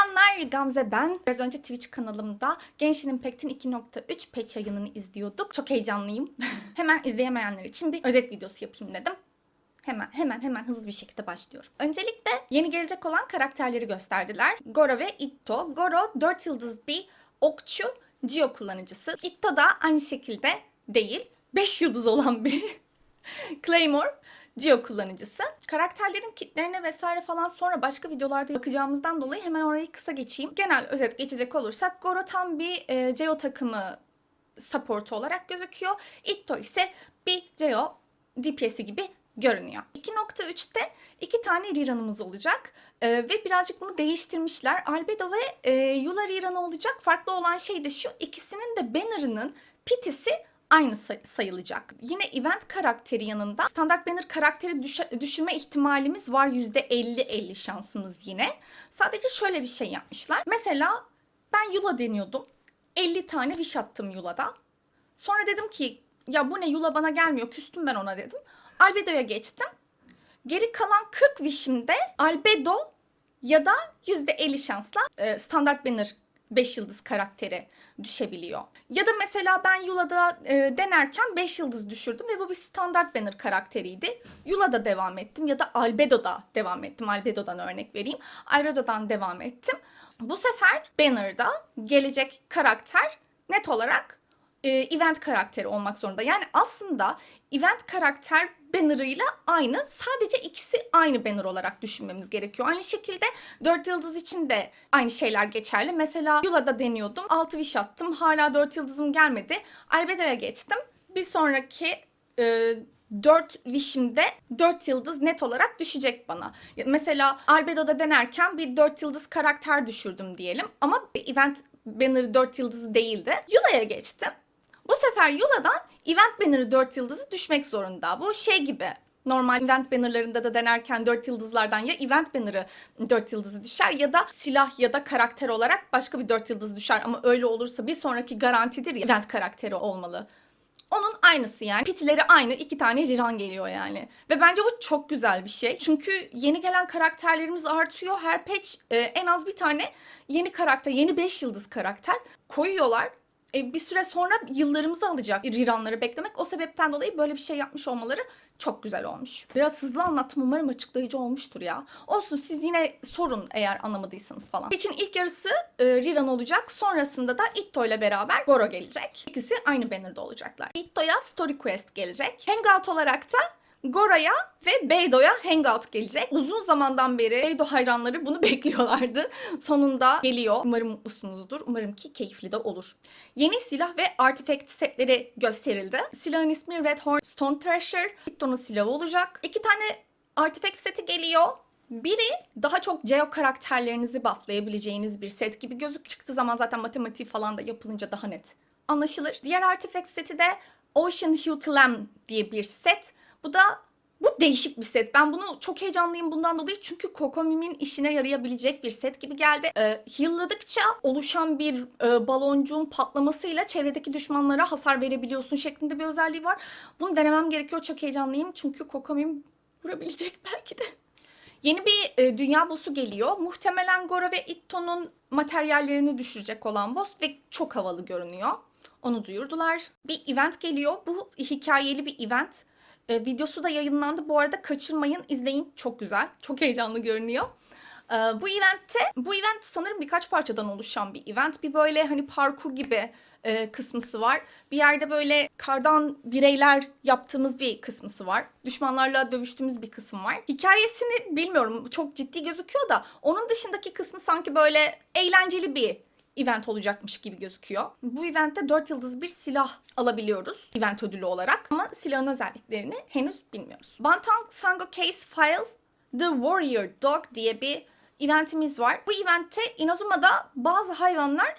Selamlar Gamze ben. Biraz önce Twitch kanalımda Genshin Impact'in 2.3 patch yayınını izliyorduk. Çok heyecanlıyım. hemen izleyemeyenler için bir özet videosu yapayım dedim. Hemen hemen hemen hızlı bir şekilde başlıyorum. Öncelikle yeni gelecek olan karakterleri gösterdiler. Goro ve Itto. Goro 4 yıldız bir okçu Geo kullanıcısı. Itto da aynı şekilde değil. 5 yıldız olan bir Claymore Geo kullanıcısı. Karakterlerin kitlerine vesaire falan sonra başka videolarda bakacağımızdan dolayı hemen orayı kısa geçeyim. Genel özet geçecek olursak Goro tam bir e, Geo takımı supportu olarak gözüküyor. Itto ise bir Geo DPS'i gibi görünüyor. 2.3'te iki tane Riran'ımız olacak. Ee, ve birazcık bunu değiştirmişler. Albedo ve e, Yula Riran'ı olacak. Farklı olan şey de şu. ikisinin de banner'ının pitisi aynı say- sayılacak. Yine event karakteri yanında standart banner karakteri düşe- düşürme ihtimalimiz var. %50-50 şansımız yine. Sadece şöyle bir şey yapmışlar. Mesela ben Yula deniyordum. 50 tane wish attım Yula'da. Sonra dedim ki ya bu ne Yula bana gelmiyor küstüm ben ona dedim. Albedo'ya geçtim. Geri kalan 40 wish'imde Albedo ya da %50 şansla e, standart banner 5 yıldız karakteri düşebiliyor. Ya da mesela ben Yula'da e, denerken 5 yıldız düşürdüm ve bu bir standart banner karakteriydi. Yula'da devam ettim ya da Albedo'da devam ettim. Albedo'dan örnek vereyim. Albedo'dan devam ettim. Bu sefer banner'da gelecek karakter net olarak e, event karakteri olmak zorunda. Yani aslında event karakter banner'ıyla aynı. Sadece ikisi aynı banner olarak düşünmemiz gerekiyor. Aynı şekilde 4 yıldız için de aynı şeyler geçerli. Mesela Yula'da deniyordum. 6 wish attım. Hala 4 yıldızım gelmedi. Albedo'ya geçtim. Bir sonraki e, 4 wish'imde 4 yıldız net olarak düşecek bana. Mesela Albedo'da denerken bir 4 yıldız karakter düşürdüm diyelim. Ama event banner 4 yıldızı değildi. Yula'ya geçtim. Bu sefer Yula'dan event banner'ı 4 yıldızı düşmek zorunda. Bu şey gibi normal event bannerlarında da denerken 4 yıldızlardan ya event banner'ı 4 yıldızı düşer ya da silah ya da karakter olarak başka bir 4 yıldız düşer. Ama öyle olursa bir sonraki garantidir ya event karakteri olmalı. Onun aynısı yani. Pitleri aynı. iki tane Riran geliyor yani. Ve bence bu çok güzel bir şey. Çünkü yeni gelen karakterlerimiz artıyor. Her patch e, en az bir tane yeni karakter, yeni 5 yıldız karakter koyuyorlar. E, bir süre sonra yıllarımızı alacak Riranları beklemek. O sebepten dolayı böyle bir şey yapmış olmaları çok güzel olmuş. Biraz hızlı anlattım umarım açıklayıcı olmuştur ya. Olsun siz yine sorun eğer anlamadıysanız falan. için ilk yarısı e, Riran olacak. Sonrasında da Itto ile beraber Goro gelecek. İkisi aynı banner'da olacaklar. Itto'ya Story Quest gelecek. Hangout olarak da Gora'ya ve Beydo'ya Hangout gelecek. Uzun zamandan beri Beydo hayranları bunu bekliyorlardı. Sonunda geliyor. Umarım mutlusunuzdur. Umarım ki keyifli de olur. Yeni silah ve artifact setleri gösterildi. Silahın ismi Red Horn Stone Thrasher. Hitto'nun silahı olacak. İki tane artifact seti geliyor. Biri daha çok Geo karakterlerinizi bufflayabileceğiniz bir set gibi gözük çıktığı zaman zaten matematiği falan da yapılınca daha net anlaşılır. Diğer artifact seti de Ocean Hue Clam diye bir set. Bu da bu değişik bir set. Ben bunu çok heyecanlıyım bundan dolayı çünkü Kokomi'nin işine yarayabilecek bir set gibi geldi. Ee, heal'ladıkça oluşan bir e, baloncuğun patlamasıyla çevredeki düşmanlara hasar verebiliyorsun şeklinde bir özelliği var. Bunu denemem gerekiyor. Çok heyecanlıyım çünkü Kokomi vurabilecek belki de. Yeni bir e, dünya boss'u geliyor. Muhtemelen Goro ve Itto'nun materyallerini düşürecek olan boss ve çok havalı görünüyor. Onu duyurdular. Bir event geliyor. Bu hikayeli bir event. E, videosu da yayınlandı. Bu arada kaçırmayın, izleyin. Çok güzel. Çok heyecanlı görünüyor. E, bu eventte, bu event sanırım birkaç parçadan oluşan bir event. Bir böyle hani parkur gibi e, kısmısı var. Bir yerde böyle kardan bireyler yaptığımız bir kısmısı var. Düşmanlarla dövüştüğümüz bir kısım var. Hikayesini bilmiyorum çok ciddi gözüküyor da onun dışındaki kısmı sanki böyle eğlenceli bir event olacakmış gibi gözüküyor. Bu eventte 4 yıldız bir silah alabiliyoruz event ödülü olarak ama silahın özelliklerini henüz bilmiyoruz. Bantang Sango Case Files The Warrior Dog diye bir eventimiz var. Bu eventte Inazuma'da bazı hayvanlar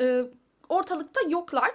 e, ortalıkta yoklar.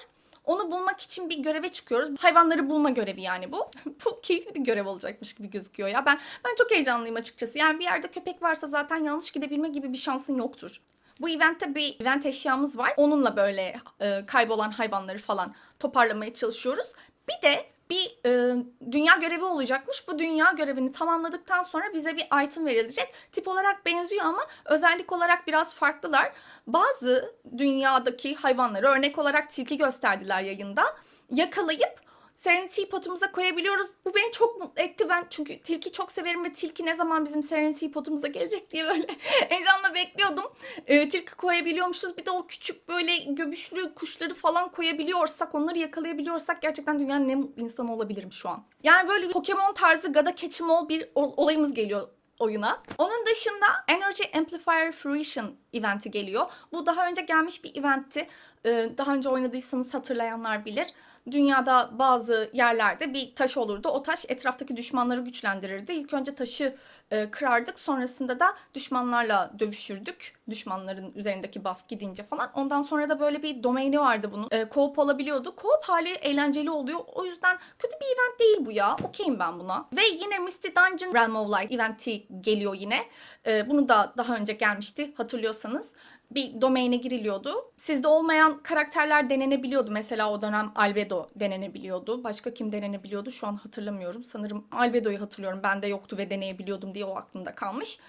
Onu bulmak için bir göreve çıkıyoruz. Hayvanları bulma görevi yani bu. bu keyifli bir görev olacakmış gibi gözüküyor ya. Ben ben çok heyecanlıyım açıkçası. Yani bir yerde köpek varsa zaten yanlış gidebilme gibi bir şansın yoktur. Bu eventte bir event eşyamız var. Onunla böyle e, kaybolan hayvanları falan toparlamaya çalışıyoruz. Bir de bir e, dünya görevi olacakmış. Bu dünya görevini tamamladıktan sonra bize bir item verilecek. Tip olarak benziyor ama özellik olarak biraz farklılar. Bazı dünyadaki hayvanları örnek olarak tilki gösterdiler yayında. Yakalayıp Serenity potumuza koyabiliyoruz. Bu beni çok mutlu etti. Ben çünkü tilki çok severim ve tilki ne zaman bizim Serenity potumuza gelecek diye böyle heyecanla bekliyordum. Ee, tilki koyabiliyormuşuz. Bir de o küçük böyle göbüşlü kuşları falan koyabiliyorsak, onları yakalayabiliyorsak gerçekten dünyanın en mutlu insanı olabilirim şu an. Yani böyle bir Pokemon tarzı Gada Catch'im ol bir ol- olayımız geliyor oyuna. Onun dışında Energy Amplifier Fruition eventi geliyor. Bu daha önce gelmiş bir eventti. Ee, daha önce oynadıysanız hatırlayanlar bilir. Dünyada bazı yerlerde bir taş olurdu. O taş etraftaki düşmanları güçlendirirdi. İlk önce taşı e, kırardık. Sonrasında da düşmanlarla dövüşürdük. Düşmanların üzerindeki buff gidince falan. Ondan sonra da böyle bir domaini vardı bunun. E, co-op olabiliyordu. Co-op hali eğlenceli oluyor. O yüzden kötü bir event değil bu ya. Okeyim ben buna. Ve yine Misty Dungeon Realm of Light eventi geliyor yine. E, bunu da daha önce gelmişti hatırlıyorsanız bir domaine giriliyordu. Sizde olmayan karakterler denenebiliyordu. Mesela o dönem Albedo denenebiliyordu. Başka kim denenebiliyordu şu an hatırlamıyorum. Sanırım Albedo'yu hatırlıyorum. Bende yoktu ve deneyebiliyordum diye o aklımda kalmış.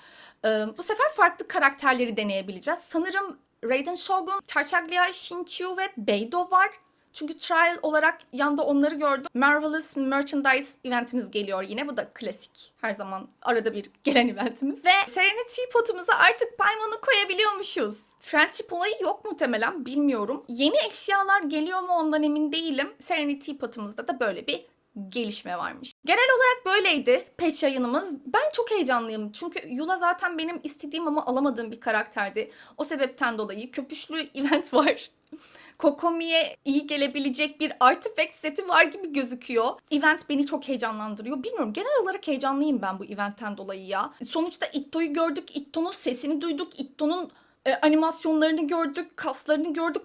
Ee, bu sefer farklı karakterleri deneyebileceğiz. Sanırım Raiden Shogun, Tartaglia, Shinchu ve Beidou var. Çünkü trial olarak yanda onları gördüm. Marvelous Merchandise eventimiz geliyor yine. Bu da klasik. Her zaman arada bir gelen eventimiz. Ve Serenity potumuza artık Paymon'u koyabiliyormuşuz. Friendship olayı yok muhtemelen bilmiyorum. Yeni eşyalar geliyor mu ondan emin değilim. Serenity potumuzda da böyle bir gelişme varmış. Genel olarak böyleydi patch yayınımız. Ben çok heyecanlıyım. Çünkü Yula zaten benim istediğim ama alamadığım bir karakterdi. O sebepten dolayı köpüşlü event var. Kokomi'ye iyi gelebilecek bir artifact seti var gibi gözüküyor. Event beni çok heyecanlandırıyor. Bilmiyorum genel olarak heyecanlıyım ben bu eventten dolayı ya. Sonuçta Itto'yu gördük, Itto'nun sesini duyduk, Itto'nun e, animasyonlarını gördük, kaslarını gördük.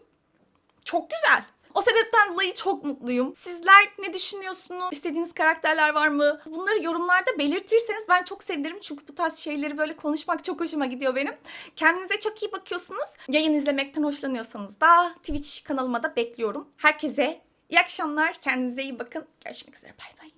Çok güzel. O sebepten dolayı çok mutluyum. Sizler ne düşünüyorsunuz? İstediğiniz karakterler var mı? Bunları yorumlarda belirtirseniz ben çok sevinirim. Çünkü bu tarz şeyleri böyle konuşmak çok hoşuma gidiyor benim. Kendinize çok iyi bakıyorsunuz. Yayın izlemekten hoşlanıyorsanız da Twitch kanalıma da bekliyorum. Herkese iyi akşamlar. Kendinize iyi bakın. Görüşmek üzere. Bay bay.